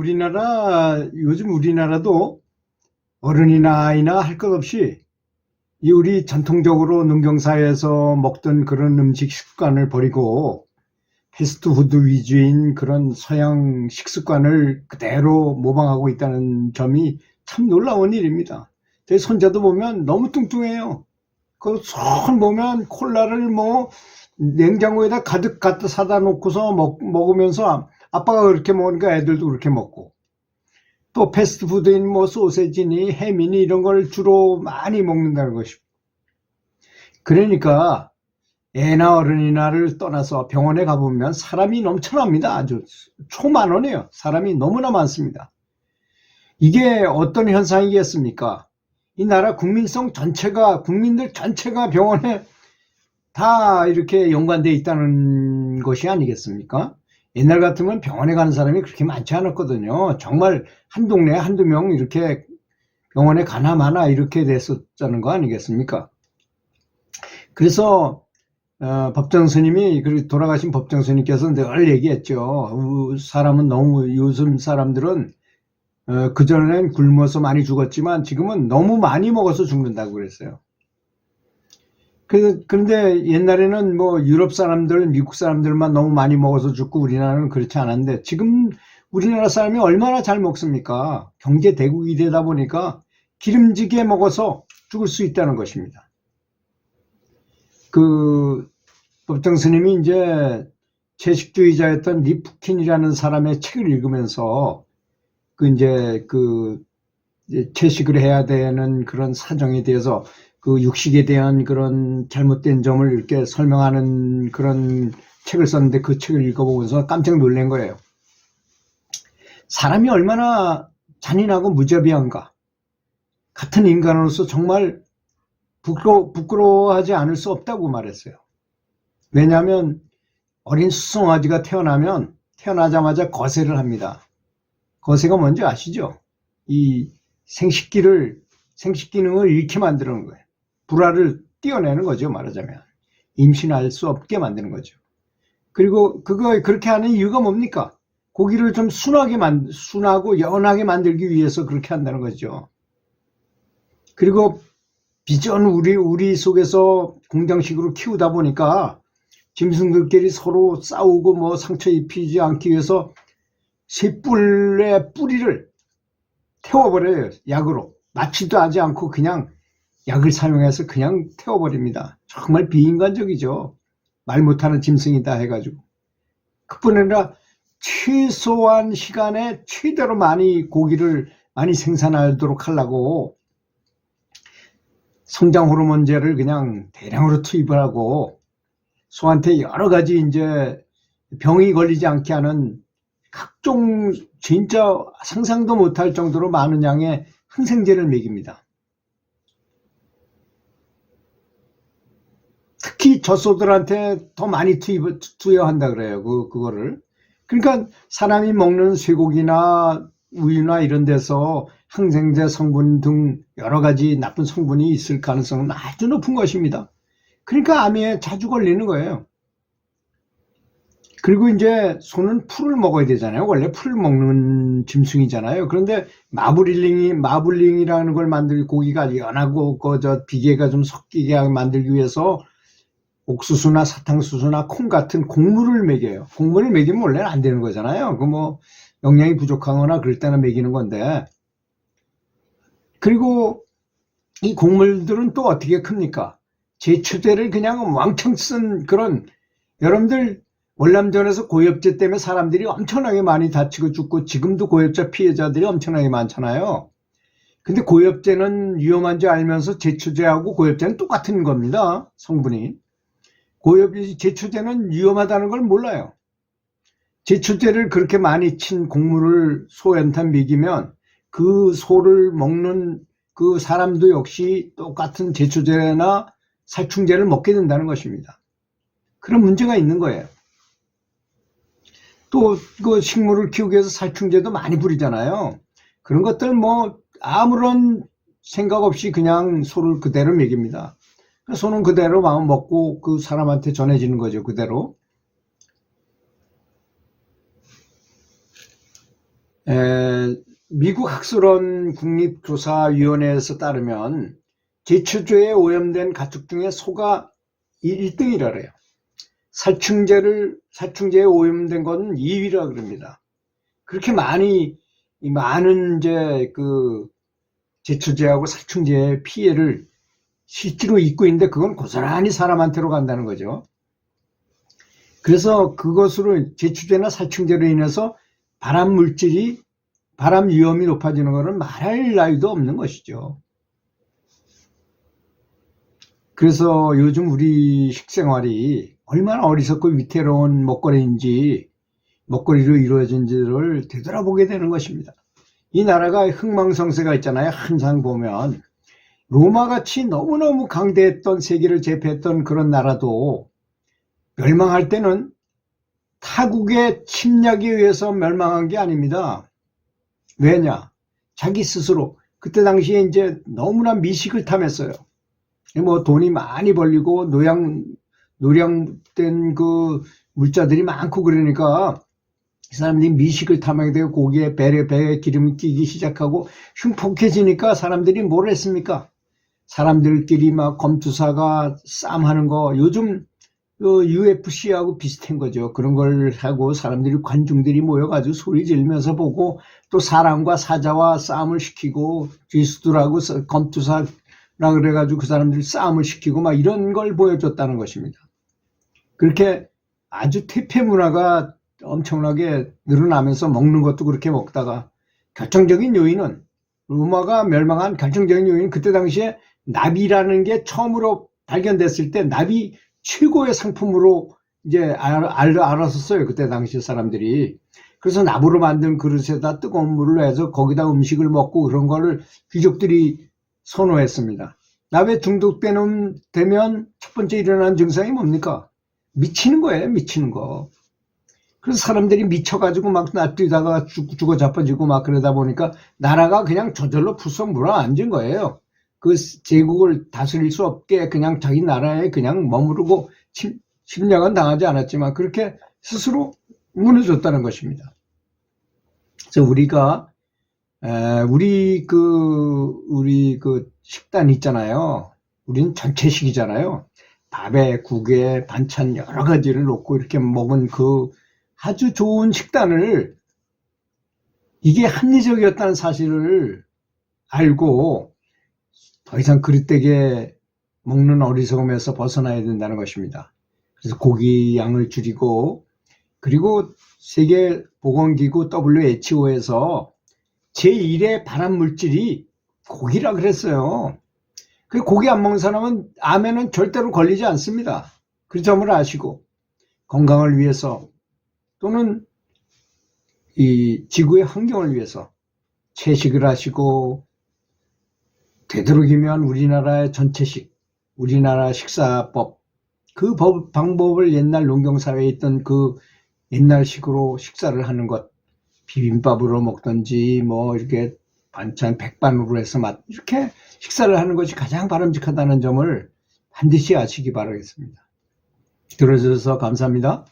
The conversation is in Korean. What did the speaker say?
우리나라, 요즘 우리나라도 어른이나 아이나 할 것 없이 이 우리 전통적으로 농경사회에서 먹던 그런 음식 식습관을 버리고 패스트푸드 위주인 그런 서양 식습관을 그대로 모방하고 있다는 점이 참 놀라운 일입니다. 제 손자도 보면 너무 뚱뚱해요. 그손 보면 콜라를 뭐 냉장고에다 가득 갖다 사다 놓고서 먹, 먹으면서 아빠가 그렇게 먹으니까 애들도 그렇게 먹고 또 패스트푸드인 뭐 소세지니 햄이니 이런 걸 주로 많이 먹는다는 것입니다. 그러니까 애나 어른이나를 떠나서 병원에 가보면 사람이 넘쳐납니다. 아주 초만원이에요. 사람이 너무나 많습니다. 이게 어떤 현상이겠습니까? 이 나라 국민성 전체가, 국민들 전체가 병원에 다 이렇게 연관되어 있다는 것이 아니겠습니까? 옛날 같으면 병원에 가는 사람이 그렇게 많지 않았거든요. 정말 한 동네에 한두 명 이렇게 병원에 가나 마나 이렇게 됐었다는 거 아니겠습니까? 그래서 어, 법정 스님이 돌아가신 법정 스님께서 늘 얘기했죠. 우, 사람은 너무 요즘 사람들은 어, 그전엔 굶어서 많이 죽었지만 지금은 너무 많이 먹어서 죽는다고 그랬어요. 그, 그런데 옛날에는 뭐 유럽 사람들, 미국 사람들만 너무 많이 먹어서 죽고 우리나라는 그렇지 않았는데 지금 우리나라 사람이 얼마나 잘 먹습니까? 경제 대국이 되다 보니까 기름지게 먹어서 죽을 수 있다는 것입니다. 그 법정 스님이 이제 채식주의자였던 리프킨이라는 사람의 책을 읽으면서 그 이제 그 채식을 해야 되는 그런 사정에 대해서 그 육식에 대한 그런 잘못된 점을 이렇게 설명하는 그런 책을 썼는데 그 책을 읽어보면서 깜짝 놀란 거예요. 사람이 얼마나 잔인하고 무자비한가. 같은 인간으로서 정말 부끄러, 부끄러워하지 않을 수 없다고 말했어요. 왜냐하면 어린 수송아지가 태어나면 태어나자마자 거세를 합니다. 거세가 뭔지 아시죠? 이 생식기를, 생식 기능을 잃게 만드는 거예요. 불화를 띄어내는 거죠, 말하자면. 임신할 수 없게 만드는 거죠. 그리고 그거 그렇게 하는 이유가 뭡니까? 고기를 좀 순하게 만, 순하고 연하게 만들기 위해서 그렇게 한다는 거죠. 그리고 비전 우리, 우리 속에서 공장식으로 키우다 보니까 짐승들끼리 서로 싸우고 뭐 상처 입히지 않기 위해서 쇠뿔의 뿌리를 태워버려요. 약으로. 맞지도 하지 않고 그냥 약을 사용해서 그냥 태워버립니다. 정말 비인간적이죠. 말 못하는 짐승이다 해가지고. 그뿐 아니라 최소한 시간에 최대로 많이 고기를 많이 생산하도록 하려고 성장 호르몬제를 그냥 대량으로 투입을 하고 소한테 여러 가지 이제 병이 걸리지 않게 하는 각종 진짜 상상도 못할 정도로 많은 양의 항생제를 먹입니다. 특히 젖소들한테 더 많이 투입, 투여한다 그래요. 그, 그거를. 그러니까 사람이 먹는 쇠고기나 우유나 이런 데서 항생제 성분 등 여러 가지 나쁜 성분이 있을 가능성은 아주 높은 것입니다. 그러니까 암에 자주 걸리는 거예요. 그리고 이제 소는 풀을 먹어야 되잖아요. 원래 풀 먹는 짐승이잖아요. 그런데 마블링이 마블링이라는 걸 만들 고기가 연하고 그저 비계가 좀 섞이게 만들기 위해서 옥수수나 사탕수수나 콩 같은 곡물을 먹여요. 곡물을 먹이면 원래는 안 되는 거잖아요. 그 뭐 영양이 부족하거나 그럴 때는 먹이는 건데. 그리고 이 곡물들은 또 어떻게 큽니까? 제초제를 그냥 왕창 쓴 그런 여러분들 월남전에서 고엽제 때문에 사람들이 엄청나게 많이 다치고 죽고 지금도 고엽제 피해자들이 엄청나게 많잖아요. 근데 고엽제는 위험한 줄 알면서 제초제하고 고엽제는 똑같은 겁니다. 성분이. 고엽이 제초제는 위험하다는 걸 몰라요. 제초제를 그렇게 많이 친 곡물을 소한테 먹이면 그 소를 먹는 그 사람도 역시 똑같은 제초제나 살충제를 먹게 된다는 것입니다. 그런 문제가 있는 거예요. 또 그 식물을 키우기 위해서 살충제도 많이 부리잖아요. 그런 것들 뭐 아무런 생각 없이 그냥 소를 그대로 먹입니다. 소는 그대로 마음 먹고 그 사람한테 전해지는 거죠. 그대로. 에, 미국 학술원 국립조사위원회에서 따르면 제초제에 오염된 가축 중에 소가 1등이라 그래요. 살충제를 살충제에 오염된 건 2위라 그럽니다. 그렇게 많이 이 많은 이제 그 제초제하고 살충제의 피해를 실제로 입고 있는데 그건 고스란히 사람한테로 간다는 거죠. 그래서 그것으로 제초제나 살충제로 인해서 발암 물질이 발암 위험이 높아지는 것은 말할 나위도 없는 것이죠. 그래서 요즘 우리 식생활이 얼마나 어리석고 위태로운 먹거리인지 먹거리로 이루어진지를 되돌아보게 되는 것입니다. 이 나라가 흥망성쇠가 있잖아요. 항상 보면 로마같이 너무너무 강대했던 세계를 제패했던 그런 나라도 멸망할 때는 타국의 침략에 의해서 멸망한 게 아닙니다. 왜냐? 자기 스스로 그때 당시에 이제 너무나 미식을 탐했어요. 뭐 돈이 많이 벌리고 노양 노량된 그 물자들이 많고 그러니까 이 사람들이 미식을 탐하게 되고 고기에 배에 배에 기름이 끼기 시작하고 흉폭해지니까 사람들이 뭘 했습니까? 사람들끼리 막 검투사가 싸움하는 거 요즘 그 UFC하고 비슷한 거죠. 그런 걸 하고 사람들이 관중들이 모여가지고 소리 지르면서 보고 또 사람과 사자와 싸움을 시키고 죄수들하고 서- 검투사라 그래가지고 그 사람들이 싸움을 시키고 막 이런 걸 보여줬다는 것입니다. 그렇게 아주 퇴폐 문화가 엄청나게 늘어나면서 먹는 것도 그렇게 먹다가 결정적인 요인은 로마가 멸망한 결정적인 요인은 그때 당시에 나비라는 게 처음으로 발견됐을 때 나비 최고의 상품으로 이제 알, 알, 알았었어요. 그때 당시 사람들이. 그래서 나무로 만든 그릇에다 뜨거운 물을 해서 거기다 음식을 먹고 그런 거를 귀족들이 선호했습니다. 나비에 중독되는, 되면 첫 번째 일어나는 증상이 뭡니까? 미치는 거예요. 미치는 거. 그래서 사람들이 미쳐가지고 막 놔뛰다가 죽, 죽어 자빠지고 막 그러다 보니까 나라가 그냥 저절로 풀썩 물어앉은 거예요. 그 제국을 다스릴 수 없게 그냥 자기 나라에 그냥 머무르고 침, 침략은 당하지 않았지만 그렇게 스스로 무너졌다는 것입니다. 그래서 우리가 에, 우리 그 우리 그 식단 있잖아요. 우리는 전체식이잖아요. 밥에 국에 반찬 여러 가지를 놓고 이렇게 먹은 그 아주 좋은 식단을 이게 합리적이었다는 사실을 알고 더 이상 그릇되게 먹는 어리석음에서 벗어나야 된다는 것입니다. 그래서 고기 양을 줄이고 그리고 세계 보건기구 WHO에서 제1의 발암 물질이 고기라 그랬어요. 그 고기 안 먹는 사람은 암에는 절대로 걸리지 않습니다. 그 점을 아시고 건강을 위해서 또는 이 지구의 환경을 위해서 채식을 하시고 되도록이면 우리나라의 전체식, 우리나라 식사법, 그 법, 방법을 옛날 농경사회에 있던 그 옛날식으로 식사를 하는 것, 비빔밥으로 먹든지 뭐 이렇게 반찬 백반으로 해서 맛, 이렇게 식사를 하는 것이 가장 바람직하다는 점을 반드시 아시기 바라겠습니다. 들어주셔서 감사합니다.